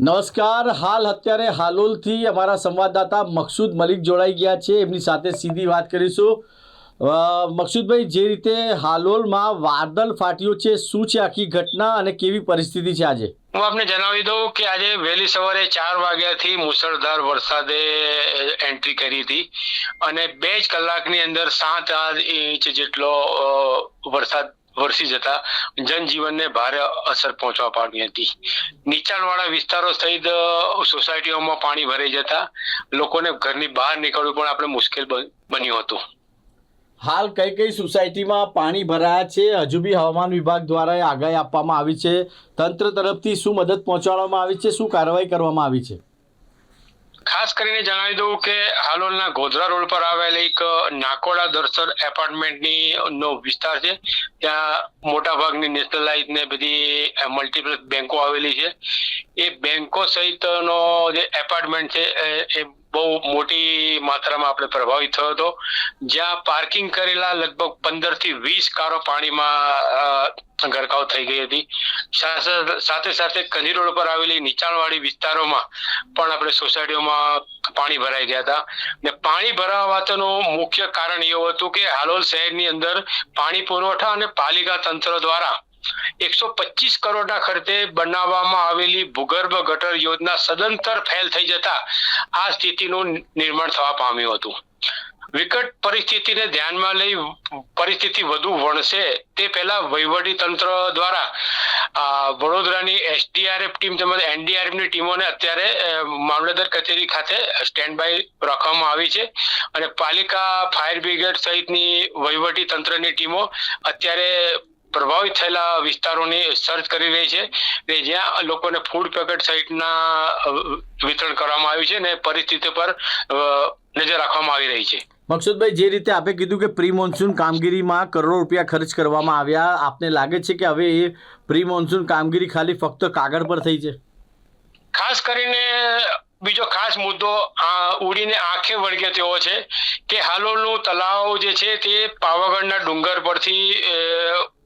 નમસ્કાર. હાલ અત્યારે હાલોલથી અમારા સંવાદદાતા મકસૂદ મલિક જોડાઈ ગયા છે. એમની સાથે સીધી વાત કરીશું. મકસૂદભાઈ, જે રીતે હાલોલમાં વાદળ ફાટ્યું છે, શું છે આખી ઘટના અને કેવી પરિસ્થિતિ છે આજે? હું આપને જણાવી દઉં કે આજે વહેલી સવારે ચાર વાગ્યાથી મુસળધાર વરસાદે એન્ટ્રી કરી હતી અને બે જ કલાકની અંદર સાત આઠ ઇંચ જેટલો વરસાદ વરસી જતા જનજીવનને ભારે અસર પહોંચવા પામી હતી. નીચાણવાળા વિસ્તારો સહિત સોસાયટીઓમાં પાણી ભરાઈ જતા લોકોને ઘરની બહાર નીકળવું પણ આપણે મુશ્કેલ બન- બન્યું હતું. હાલ કઈ કઈ સોસાયટીમાં પાણી ભરાયા છે? હજુ બી હવામાન વિભાગ દ્વારા આગાહી આપવામાં આવી છે. તંત્ર તરફથી શું મદદ પહોંચાડવામાં આવી છે? શું કાર્યવાહી કરવામાં આવી છે? ખાસ કરીને જણાવી દઉં કે હાલોલના ગોધરા રોડ પર આવેલ એક નાકોડા દર્શન એપાર્ટમેન્ટની નો વિસ્તાર છે. ત્યાં મોટા ભાગની નેશનલાઇઝ ને બધી મલ્ટીપલ બેન્કો આવેલી છે. એ બેંકો સહિતનો જે એપાર્ટમેન્ટ છે એ બહુ મોટી માત્રામાં આપણે પ્રભાવિત થયો હતો. જ્યાં પાર્કિંગ કરેલા લગભગ પંદરથી વીસ કારો પાણીમાં ગરકાવ થઈ ગઈ હતી. સાથે સાથે કંજી રોડ પર આવેલી નીચાણવાળી વિસ્તારોમાં પણ આપણે સોસાયટીઓમાં પાણી ભરાઈ ગયા હતા. ને પાણી ભરાવા માટેનું મુખ્ય કારણ એવું હતું કે હાલોલ શહેરની અંદર પાણી પુરવઠા અને પાલિકા તંત્ર દ્વારા એકસો પચીસ કરોડના ખર્ચે બનાવવામાં આવેલી ભૂગર્ભ ગટર યોજના સદંતર ફેલ થઈ જતા આ સ્થિતિનું નિર્માણ થવા પામ્યું હતું. વિકટ પરિસ્થિતિને ધ્યાનમાં લઈ પરિસ્થિતિ વધુ વણસે તે પહેલા વહીવટી તંત્ર દ્વારા વડોદરાની એસડીઆરએફ ટીમ તેમજ એનડીઆરએફની ટીમોને અત્યારે મામલતદાર કચેરી ખાતે સ્ટેન્ડ બાય રાખવામાં આવી છે અને પાલિકા ફાયર બ્રિગેડ સહિતની વહીવટી તંત્રની ટીમો અત્યારે પ્રભાવિત થયેલા વિસ્તારોની સર્ચ કરી રહી છે ને જ્યાં લોકોને ફૂડ પેકેટ સહિતના વિતરણ કરવામાં આવ્યું છે ને પરિસ્થિતિ પર નજર રાખવામાં આવી રહી છે. મકસુદભાઈ જે રીતે આપે કીધું કે પ્રી મોન્સૂન કામગીરીમાં કરોડો રૂપિયા ખર્ચ કરવામાં આવ્યા આપને લાગે છે કે હવે એ પ્રી મોન્સૂન કામગીરી ખાલી ફક્ત કાગળ પર થઈ છે? ખાસ કરીને બીજો ખાસ મુદ્દો આ ઉડીને આંખે વળગે તેવો છે કે હાલોલનું તલાવ જે છે તે પાવાગઢના ડુંગર પરથી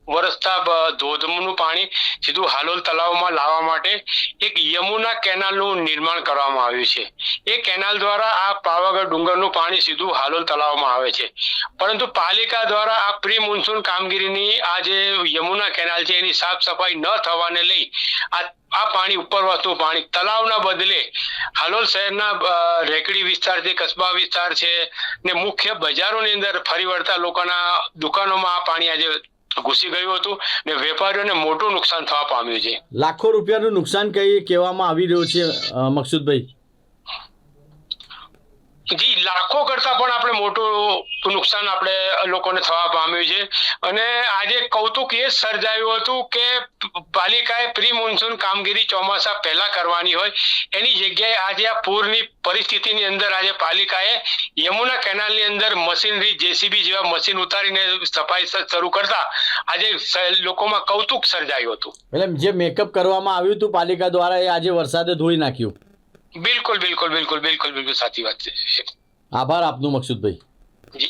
વરસતા ધોધનું પાણી સીધું હાલોલ તલાવમાં લાવવા માટે એક યમુના કેનાલનું નિર્માણ કરવામાં આવ્યું છે. એ કેનાલ દ્વારા આ પાવાગઢ ડુંગરનું પાણી સીધું હાલોલ તલાવમાં આવે છે. પરંતુ પાલિકા દ્વારા આ પ્રી મોન્સૂન કામગીરીની આ જે યમુના કેનાલ છે એની સાફ સફાઈ ન થવાને લઈ આ આ પાણી ઉપર વસતું પાણી તલાવના બદલે હાલોલ શહેરના રેકડી વિસ્તાર છે, કસ્બા વિસ્તાર છે ને મુખ્ય બજારોની અંદર ફરી વળતા લોકોના દુકાનોમાં આ પાણી આજે ઘૂસી ગયું હતું ને વેપારીઓને મોટું નુકસાન થવા પામ્યું છે. લાખો રૂપિયાનું નુકસાન કઈ કહેવામાં આવી રહ્યું છે મકસૂદભાઈ? જી, લાખો કરતા પણ આપણે મોટું નુકસાન આપણે લોકોને થવા પામ્યું છે. અને આજે કૌતુક એ સર્જાયું હતું કે પાલિકાએ પ્રી મોન્સૂન કામગીરી ચોમાસા પહેલા કરવાની હોય. એની જગ્યાએ આજે આ પૂરની પરિસ્થિતિની અંદર આજે પાલિકાએ યમુના કેનાલની અંદર મશીનરી, જેસીબી જેવા મશીન ઉતારીને સફાઈ શરૂ કરતા આજે લોકોમાં કૌતુક સર્જાયું હતું. એટલે જે મેકઅપ કરવામાં આવ્યું હતું પાલિકા દ્વારા એ આજે વરસાદે ધોઈ નાખ્યું. બિલકુલ બિલકુલ બિલકુલ બિલકુલ બિલકુલ સાચી વાત છે. આભાર આપનું મકસૂદભાઈ. જી.